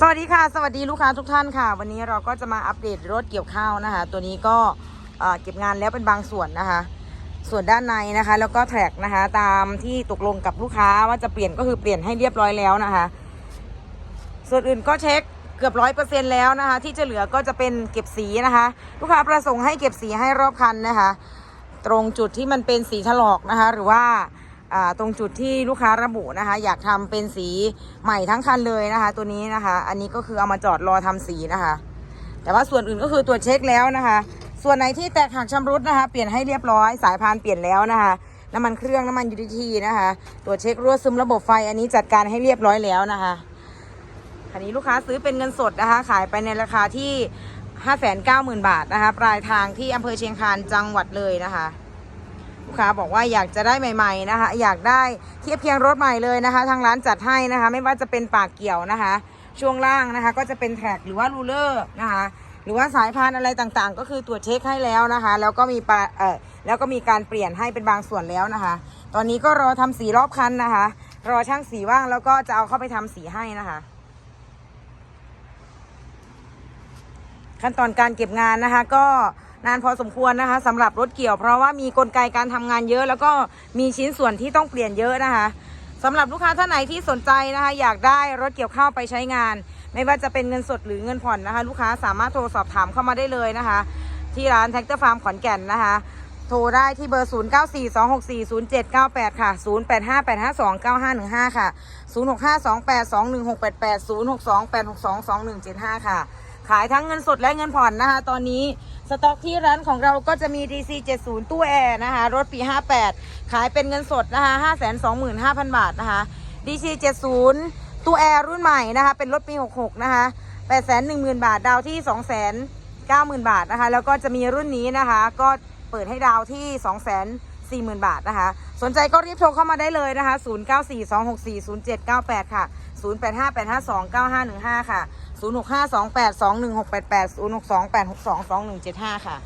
สวัสดีค่ะ สวัสดีลูกค้าทุกท่านค่ะ วันนี้เราก็จะมาอัปเดตรถเกี่ยวข้าวนะคะ ตัวนี้ก็เก็บงานแล้วเป็นบางส่วนนะคะ ส่วนด้านในนะคะ แล้วก็แท็กนะคะ ตามที่ตกลงกับลูกค้าว่าจะเปลี่ยนก็คือเปลี่ยนให้เรียบร้อยแล้วนะคะ ส่วนอื่นก็เช็คเกือบร้อยเปอร์เซ็นแล้วนะคะ ที่จะเหลือก็จะเป็นเก็บสีนะคะ ลูกค้าประสงค์ให้เก็บสีให้รอบคันนะคะ ตรงจุดที่มันเป็นสีถลอกนะคะ หรือว่า ตรงจุดที่ลูกค้าระบุนะคะ อยากทำเป็นสีใหม่ทั้งคันเลยนะคะ ตัวนี้นะคะ อันนี้ก็คือเอามาจอดรอทำสีนะคะ แต่ว่าส่วนอื่นก็คือตรวจเช็คแล้วนะคะ ส่วนไหนที่แตกหักชำรุดนะคะ เปลี่ยนให้เรียบร้อยสายพานเปลี่ยนแล้วนะคะน้ำมันเครื่องน้ำมันยูทิทีนะคะตรวจเช็ครั่วซึมระบบไฟอันนี้จัดการให้เรียบร้อยแล้วนะคะคันนี้ลูกค้าซื้อเป็นเงินสดนะคะ ขายไปในราคาที่ 590,000 บาทนะคะ ปลายทางที่อำเภอเชียงคานจังหวัดเลยนะคะ ลูกค้าบอกว่าอยากจะได้ใหม่ ๆนะคะ อยากได้เทียบเพียงรถใหม่เลยนะคะ ทางร้านจัดให้นะคะ ไม่ว่าจะเป็นปากเกี่ยวนะคะ ช่วงล่างนะคะ ก็จะเป็นแท็กหรือว่ารูเลอร์นะคะหรือว่าสายพานอะไรต่างๆ ก็คือตรวจเช็คให้แล้วนะคะ แล้วก็มีปะเออแล้วก็มีการเปลี่ยนให้เป็นบางส่วนแล้วนะคะ ตอนนี้ก็รอทำสีรอบคันนะคะ รอช่างสีว่างแล้วก็จะเอาเข้าไปทำสีให้นะคะ ขั้นตอนการเก็บงานนะคะ ก็ นานพอสมควรนะคะสำหรับรถเกี่ยว เพราะว่ามีกลไกการทำงานเยอะ แล้วก็มีชิ้นส่วนที่ต้องเปลี่ยนเยอะนะคะสำหรับลูกค้าท่านไหนที่สนใจนะคะ อยากได้รถเกี่ยวข้าวไปใช้งาน ไม่ว่าจะเป็นเงินสดหรือเงินผ่อนนะคะ ลูกค้าสามารถโทรสอบถามเข้ามาได้เลยนะคะ ที่ร้านแท็กเตอร์ฟาร์มขอนแก่นนะคะ โทรได้ที่เบอร์ 0942640798 ค่ะ 0858529515 ค่ะ 0652821688 0628622175 ค่ะ ขายทั้งเงินสดและเงินผ่อนนะคะ ตอนนี้สต็อกที่ร้านของเราก็จะมี DC 70ตู้แอร์นะคะ รถปี 58 ขายเป็นเงินสดนะคะ 525,000 บาทนะคะ DC 70ตู้แอร์รุ่นใหม่นะคะ เป็นรถปี 66 นะคะ 810,000 บาท ดาวที่ 290,000 บาทนะคะ แล้วก็จะมีรุ่นนี้นะคะ ก็เปิดให้ดาวที่ 240,000 บาทนะคะ สนใจก็รีบโทรเข้ามาได้เลยนะคะ 0942640798 ค่ะ 0858529515 ค่ะ 0652821688 0628622175 ค่ะ